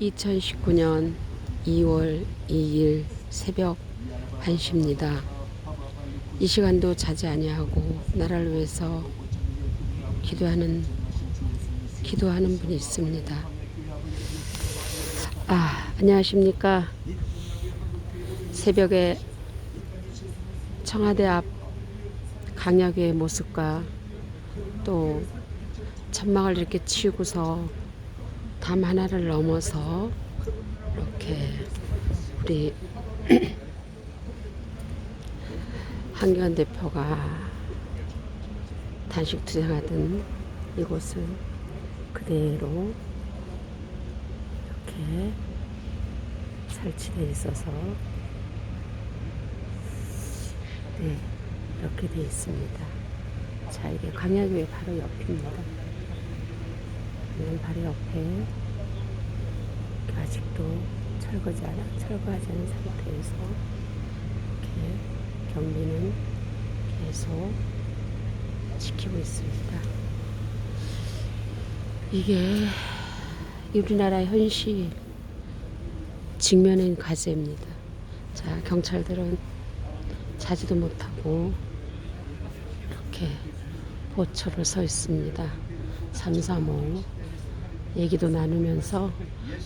2019년 2월 2일 새벽 1시입니다. 이 시간도 자지 아니하고 나라를 위해서 기도하는 기도하는 분이 있습니다. 아, 안녕하십니까? 새벽에 청와대 앞 강약의 모습과 또 천막을 이렇게 치우고서 담 하나를 넘어서 이렇게 우리 한기환 대표가 단식 투쟁하던 이곳을 그대로 이렇게 설치되어 있어서 네 이렇게 되어 있습니다. 자 이게 광야교회 바로 옆입니다. 네, 바로 옆에 아직도 철거지 않아, 철거하지 않은 상태에서 이렇게 경비는 계속 지키고 있습니다. 이게 우리나라 현실 직면한 과제입니다. 자, 경찰들은 자지도 못하고 이렇게 보초를 서 있습니다. 335 얘기도 나누면서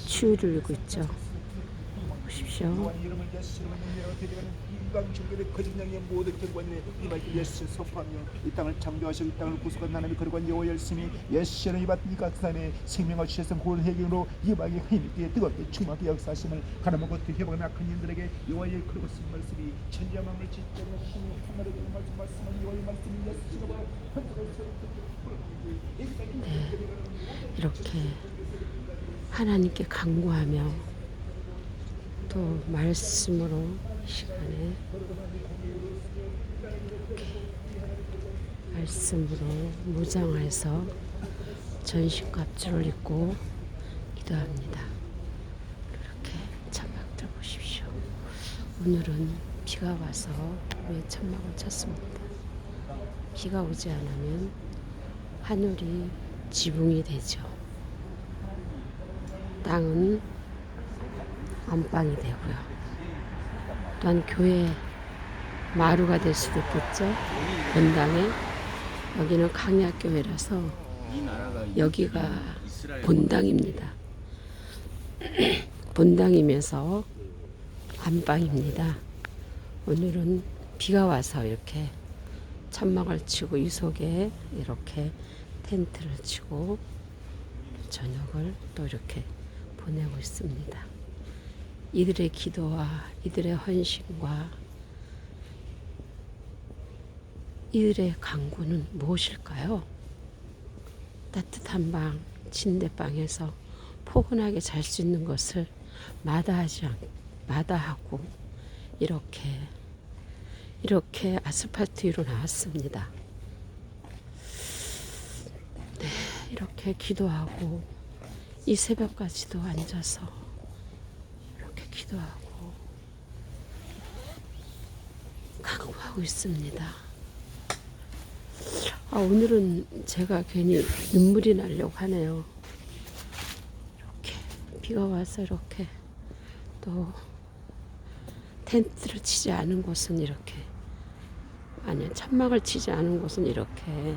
추위를 일고 있죠. 보십시오. 인간 중결의 거짓 양의 모든 경관에 이 말씀 예수 선포하며 이 땅을 창조하시고 이 땅을 구속한 하나님의 거룩한 여호와 열심히 예수는 이밭 이 각산에 생명을 주셔서 홀 해경으로 이방의 힘있게 뜨겁게 충만하게 역사하심을 가나면 것도 회복한 악한 인들에게 여호와의 쓴 말씀이 천지와 만물 신이 하나를 주는 말씀 말씀은 여호와의 말씀이 예수 이름으 로 이렇게 하나님께 간구하며 또 말씀으로 이 시간에 이렇게 말씀으로 무장해서 전신갑주를 입고 기도합니다. 이렇게 천막들 보십시오. 오늘은 비가 와서 왜 천막을 쳤습니다. 비가 오지 않으면 하늘이 지붕이 되죠. 땅은 안방이 되고요. 또한 교회 마루가 될 수도 있겠죠. 본당에 여기는 강약교회라서 여기가 본당입니다. 본당이면서 안방입니다. 오늘은 비가 와서 이렇게 천막을 치고 이 속에 이렇게 텐트를 치고 저녁을 또 이렇게 보내고 있습니다. 이들의 기도와 이들의 헌신과 이들의 강구는 무엇일까요? 따뜻한 방, 침대방에서 포근하게 잘 수 있는 것을 마다하지 않, 마다하고 이렇게 이렇게 아스팔트 위로 나왔습니다. 네, 이렇게 기도하고 이 새벽까지도 앉아서 이렇게 기도하고 각오하고 있습니다. 아, 오늘은 제가 괜히 눈물이 나려고 하네요. 이렇게 비가 와서 이렇게 또 텐트를 치지 않은 곳은 이렇게 아니 천막을 치지 않은 곳은 이렇게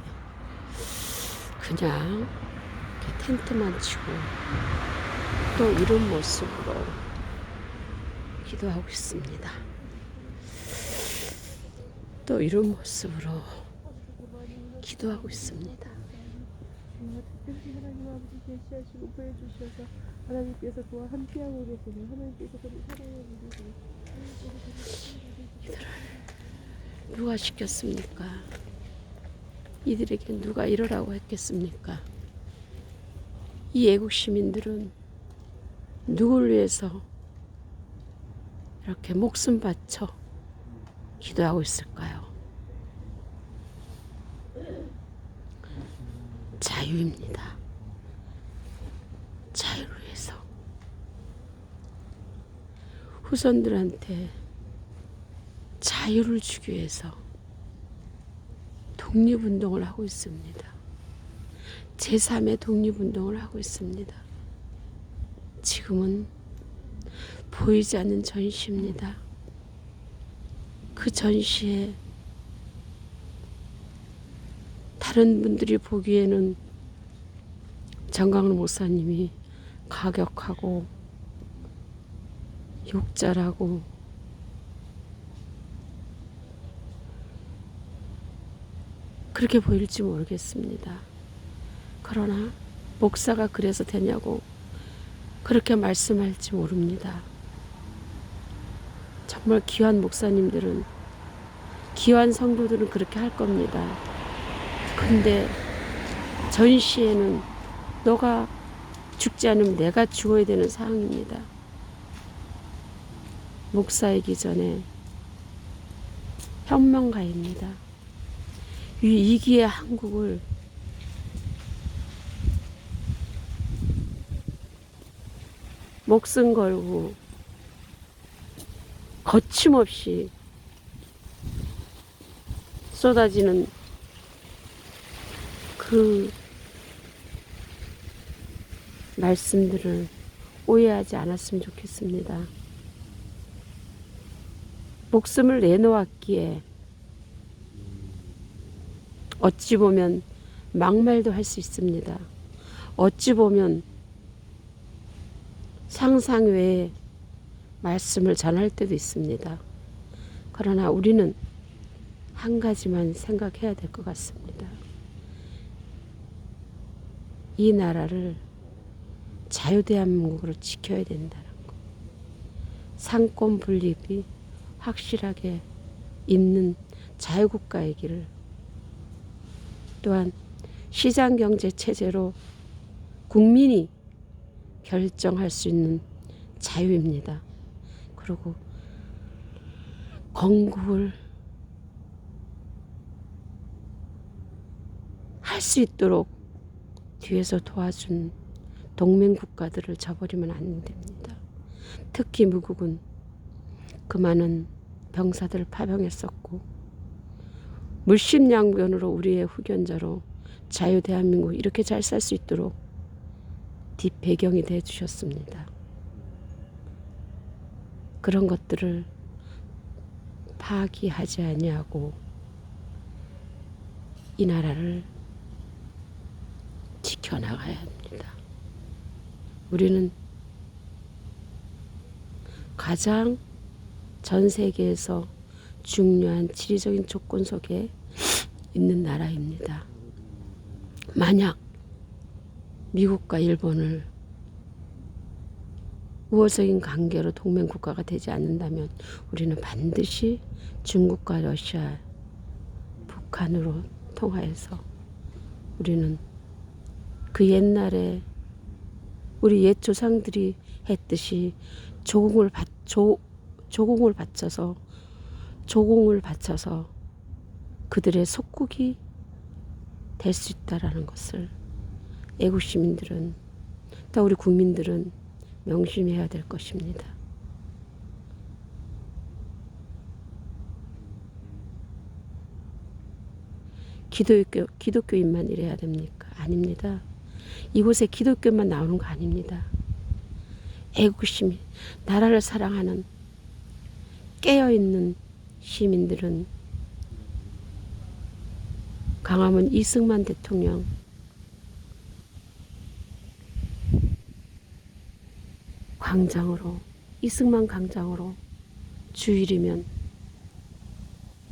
그냥 이렇게 텐트만 치고 또 이런 모습으로 기도하고 있습니다. 또 이런 모습으로 기도하고 있습니다. 누가 시켰습니까? 이들에게 누가 이러라고 했겠습니까? 이 애국 시민들은 누굴 위해서 이렇게 목숨 바쳐 기도하고 있을까요? 자유입니다. 자유를 위해서 후손들한테 자유를 주기 위해서 독립운동을 하고 있습니다. 제3의 독립운동을 하고 있습니다. 지금은 보이지 않는 전시입니다. 그 전시에 다른 분들이 보기에는 정강훈 목사님이 가격하고 욕잘하고 그렇게 보일지 모르겠습니다. 그러나 목사가 그래서 되냐고 그렇게 말씀할지 모릅니다. 정말 귀한 목사님들은 귀한 성도들은 그렇게 할 겁니다. 근데 전시에는 너가 죽지 않으면 내가 죽어야 되는 상황입니다. 목사이기 전에 혁명가입니다. 이 위기의 한국을 목숨 걸고 거침없이 쏟아지는 그 말씀들을 오해하지 않았으면 좋겠습니다. 목숨을 내놓았기에 어찌 보면 막말도 할 수 있습니다. 어찌 보면 상상 외에 말씀을 전할 때도 있습니다. 그러나 우리는 한 가지만 생각해야 될 것 같습니다. 이 나라를 자유대한민국으로 지켜야 된다는 것. 상권 분립이 확실하게 있는 자유국가의 길을 또한 시장 경제 체제로 국민이 결정할 수 있는 자유입니다. 그리고 건국을 할 수 있도록 뒤에서 도와준 동맹 국가들을 저버리면 안 됩니다. 특히 미국은 그 많은 병사들을 파병했었고 물심양면으로 우리의 후견자로 자유 대한민국 이렇게 잘 살 수 있도록 뒷배경이 돼 주셨습니다. 그런 것들을 파기하지 아니하고 이 나라를 지켜나가야 합니다. 우리는 가장 전 세계에서 중요한 지리적인 조건 속에 있는 나라입니다. 만약 미국과 일본을 우호적인 관계로 동맹 국가가 되지 않는다면 우리는 반드시 중국과 러시아, 북한으로 통하여서 우리는 그 옛날에 우리 옛 조상들이 했듯이 조공을 받 조, 조공을 바쳐서 조공을 바쳐서 그들의 속국이 될 수 있다라는 것을 애국 시민들은 또 우리 국민들은 명심해야 될 것입니다. 기독교 기독교인만 이래야 됩니까? 아닙니다. 이곳에 기독교만 나오는 거 아닙니다. 애국 시민, 나라를 사랑하는 깨어 있는 시민들은 강화문 이승만 대통령 광장으로 이승만 광장으로 주일이면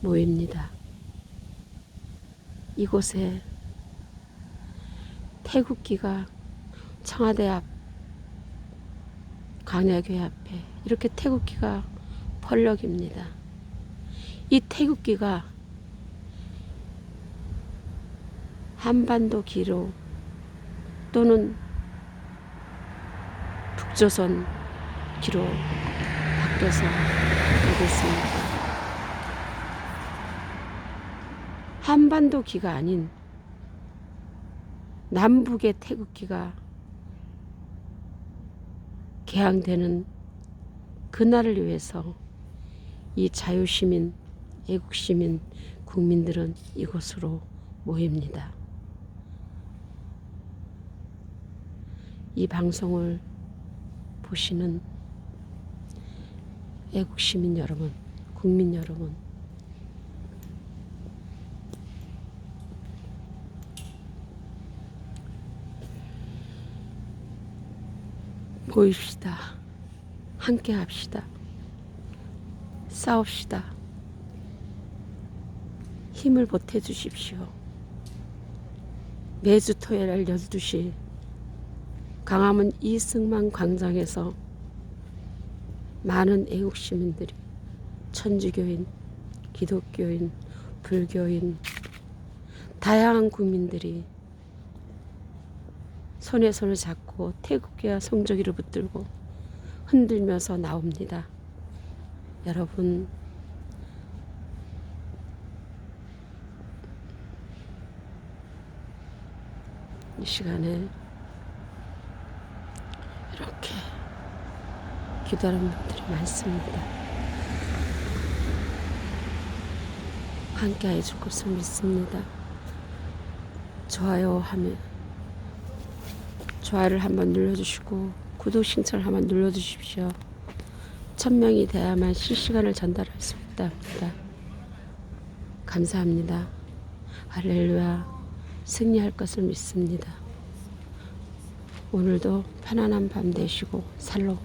모입니다. 이곳에 태국기가 청와대 앞 강야교회 앞에 이렇게 태국기가 펄럭입니다. 이 태국기가 한반도 기로 또는 북조선 기로 바뀌어서 가겠습니다. 한반도 기가 아닌 남북의 태극기가 개항되는 그날을 위해서 이 자유시민, 애국 시민, 국민들은 이곳으로 모입니다. 이 방송을 보시는 애국 시민 여러분, 국민 여러분, 모입시다. 함께 합시다. 싸웁시다. 힘을 보태 주십시오. 매주 토요일 12시 강화문 이승만 광장에서 많은 애국 시민들이 천주교인, 기독교인, 불교인, 다양한 국민들이 손에 손을 잡고 태국기와 성조기를 붙들고 흔들면서 나옵니다. 여러분, 이 시간에 이렇게 기도하는 분들이 많습니다. 함께 해줄 것을 믿습니다. 좋아요 하면 좋아요를 한번 눌러주시고 구독 신청을 한번 눌러주십시오. 천 명이 돼야만 실시간을 전달할 수 있답니다. 감사합니다. 할렐루야. 승리할 것을 믿습니다. 오늘도 편안한 밤 되시고 살로